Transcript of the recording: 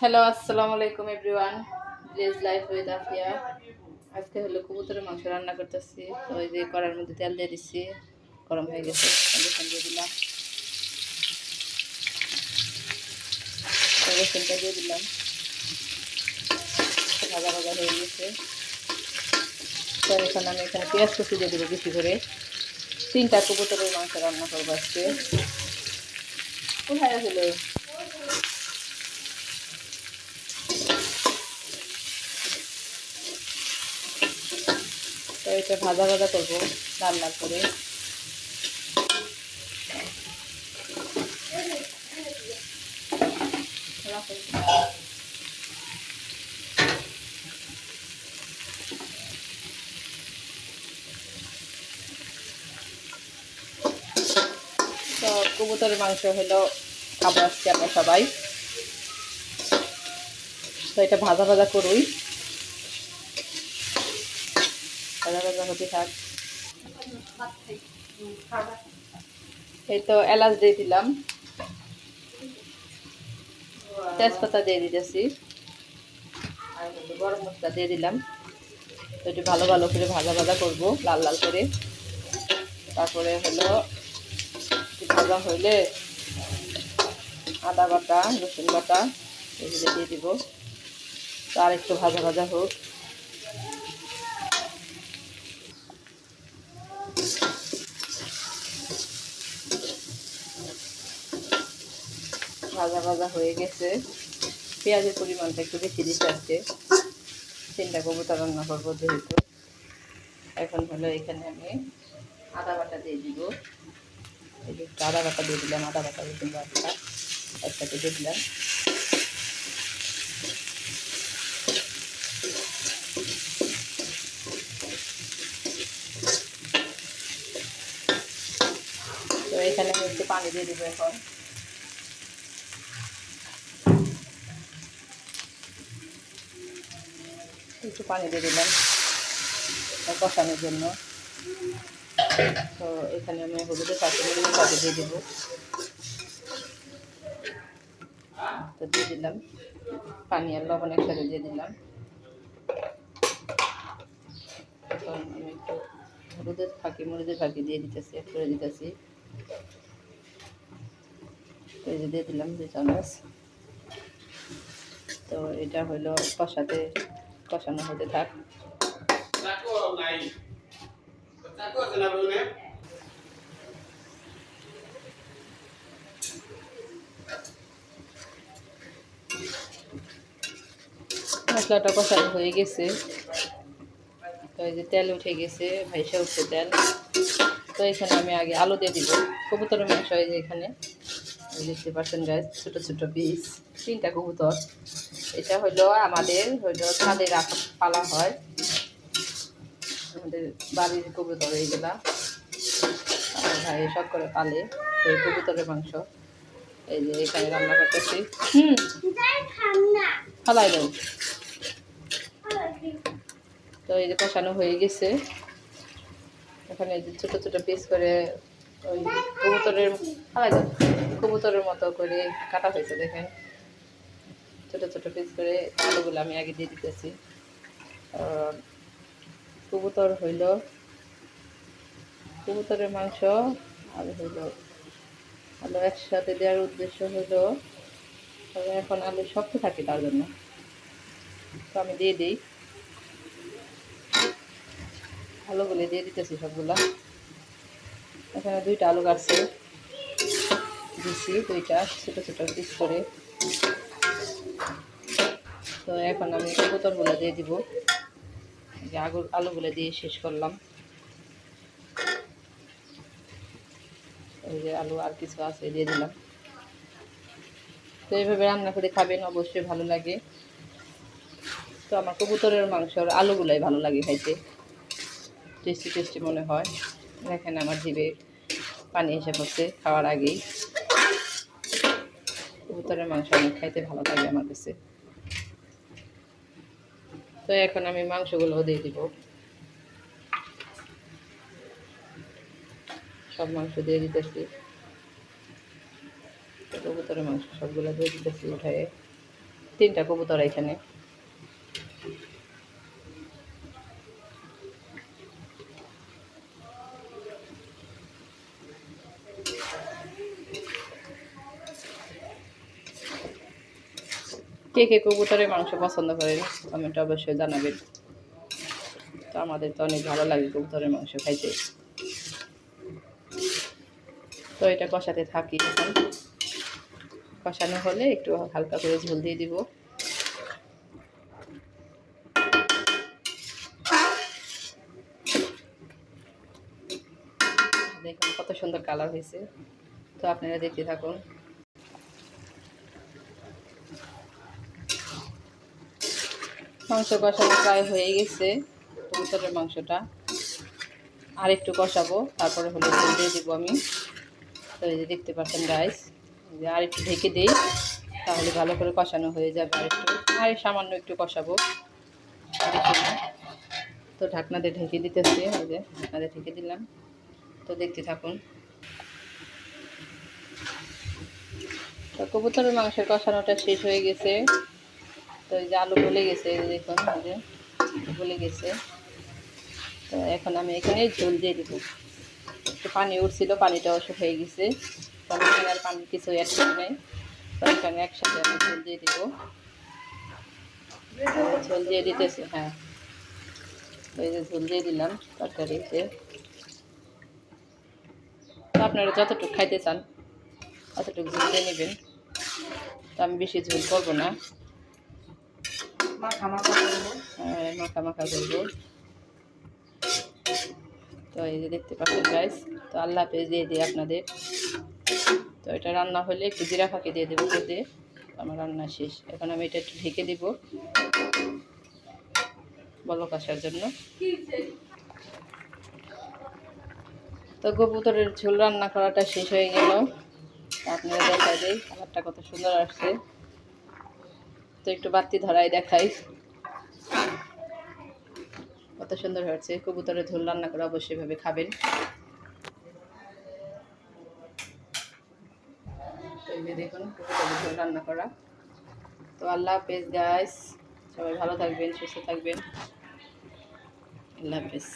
Hello আসসালামু আলাইকুম everyone village life with Afia আজকে হলো কবুতরের মাংস রান্না করতেছি। তো ওই যে কড়ার মধ্যে তেল দিয়ে দিচ্ছি গরম হয়ে গেছে। রসুন দিয়ে দিলাম। রসুনটা দিয়ে দিলাম। ভাজা ভাজা হয়ে গেছে। তো এখন আমি এখানে পেঁয়াজ কুচি দিয়ে দেবো বেশি করে। তিনটা কবুতরের মাংস রান্না করব আজকে। কোথায় হলো তো এটা ভাজা ভাজা করব লাল করে। তো কবুতরের মাংস হলো, খাব আজকে আমরা সবাই। তো এটা ভাজা ভাজা করুই। ভাজা ভাজা হতে থাক। এই তো এলাচ দিয়ে দিলাম। তেজপাতা দিয়ে দিতেছি। আর গরম মশলা দিয়ে দিলাম। তো ভালো ভালো করে ভাজা ভাজা করব, লাল লাল করে। তারপরে হলো ভাজা হইলে আদা বাটা, রসুন বাটা এগুলো দিয়ে দিব। তো আর একটু ভাজা ভাজা হোক। ভাজা ভাজা হয়ে গেছে। পেঁয়াজের পরিমাণটা একটু বেশি দিতে আজকে। তিনটা কবুতর রান্না করব যেহেতু। এখন হলো এখানে আমি আদা বাটা দিয়ে দিব। একটু আদা বাটা দিয়ে দিলাম, আদা বাটা রসুন বাটা একসাথে দিয়ে দিলাম। তো এখানে একটু পানি দিয়ে দিব এখন। একটু পানি দিয়ে দিলাম কষানোর জন্য। তো এখানে আমি হলুদের হলুদের সাথে দিয়ে দেবো। তো দিয়ে দিলাম। পানি আর লবণ একসাথে দিয়ে দিলাম। এখন আমি একটু হলুদের ফাঁকি, মরিচের ফাঁকি দিয়ে দিতেছি করে দিতেছি। এই দিয়ে দিলাম দুই চামচ তো এটা হলো কষাতে কষানো হতে থাক. মশলাটা কষানো হয়ে গেছে। তো এই যে তেল উঠে গেছে ভাইসা উঠছে তেল। তো এখানে আমি আগে আলু দিয়ে দিব। কবুতরের মাংস এই যে এখানে। দেখতে পাচ্ছেন গাছ ছোটো ছোটো পিস তিনটা কবুতর। এটা হলো আমাদের হলো ছাদে রাখা পালা হয়। আমাদের বাড়ির কবুতর এইগুলা ভাই সব করে পালে এই কবুতরের মাংস। এই যে এখানে রান্না করতেছি। হুম। ফালাই দেবো তো এই যে কষানো হয়ে গেছে। এখানে যে ছোটো ছোটো পিস করে ওই কবুতরের ফালাই দাও। কবুতরের মতো করে কাটা হয়েছে, দেখেন। ছোটো ছোটো পিস করে আলুগুলো আমি আগে দিয়ে দিতেছি। কবুতর হইল, কবুতরের মাংস আর হইল আলু একসাথে দেওয়ার উদ্দেশ্য হইল এখন আলু শক্ত থাকে তার জন্য। তো আমি দিয়ে দিই। আলুগুলো দিয়ে দিতেছি সবগুলা। এখানে দুইটা আলু কাটছে। দিছি দুইটা ছোটো ছোটো পিস করে। তো এখন আমি কবুতরগুলো দিয়ে দিব। আগুর আলুগুলো দিয়ে শেষ করলাম। এই যে আলু আর কিছু আছে, দিয়ে দিলাম। তো এইভাবে রান্না করে খাবেন, অবশ্যই ভালো লাগে। তো আমার কবুতরের মাংসর আলুগুলাই ভালো লাগে খাইতে। টেস্টি টেস্টি মনে হয়। দেখেন আমার জিভে পানি এসে পড়ছে খাওয়ার আগেই। কবুতরের মাংস অনেক খাইতে ভালো লাগে আমার কাছে। তো এখন আমি মাংসগুলো দিয়ে দিব। সব মাংস দিয়ে দিতেছি। কবুতরের মাংস সবগুলো দিয়ে দিতেছি উঠায়। তিনটা কবুতর এখানে। কে কে কবুতরের মাংস পছন্দ করেন কমেন্টে অবশ্যই জানাবেন। তো আমাদের তো অনেক ভালো লাগে কবুতরের মাংস খাইতে। তো এটা কষাতে থাকি এখন। কষানো হলে একটু হালকা করে ঝোল দিয়ে দিব। দেখুন কত সুন্দর কালার হয়েছে। তো আপনারা দেখতে থাকুন। মাংস কষানো প্রায় হয়ে গেছে। কবুতরের মাংসটা আর একটু কষাবো, তারপরে হলো ঝোল দিয়ে দিব আমি। তো এই যে দেখতে পাচ্ছেন গাইস যে আর একটু ঢেকে দিই, তাহলে ভালো করে কষানো হয়ে যাবে আর একটু আর সামান্য একটু কষাবো। তো ঢাকনা দিয়ে ঢেকে দিতেছি, এই যে ঢাকনা দিয়ে ঢেকে দিলাম। তো দেখতে থাকুন। কবুতরের মাংসের কষানোটা শেষ হয়ে গেছে। তো এই যে আলু গলে গেছে দেখুন, এই যে গলে গেছে। তো এখন আমি এখানে ঝোল দিয়ে দিব। একটু পানি উঠছিল, পানিটা অসুখ হয়ে গেছে। আর পানি কিছু অ্যাড করি নাই। তো এখানে একসাথে আমি ঝোল দিয়ে দিব। ঝোল দিয়ে দিতেছি হ্যাঁ। তো এই যে ঝোল দিয়ে দিলাম তরকারিতে। তো আপনারা যতটুকু খাইতে চান, ততটুকু ঝোল দিয়ে নেবেন। তো আমি বেশি ঝোল করব না। মাখা হ্যাঁ, মাখা করব। তো এই যে দেখতে পাচ্ছেন গাইস তো আল্লাহ হাফেজ দিয়ে দিই আপনাদের। তো এটা রান্না হলে একটু জিরা ফাঁকি দিয়ে দেবো দিয়ে আমার রান্না শেষ। এখন আমি এটা একটু ঢেকে দিব বলক আসার জন্য। তো কবুতরের ঝোল রান্না করাটা শেষ হয়ে গেল। আপনারা দেখা দেয় কালারটা কত সুন্দর আসছে। তো একটু বাতি ধরাই দেখাই। কত সুন্দর হয়েছে। কবুতরের ঝোল রান্না করে অবশ্যই ভাবে খাবেন। দেখুন, কবুতরের ঝোল রান্না করা। তো আল্লাহ হাফেজ গাইস সবাই ভালো থাকবেন, সুস্থ থাকবেন। আল্লাহ হাফেজ।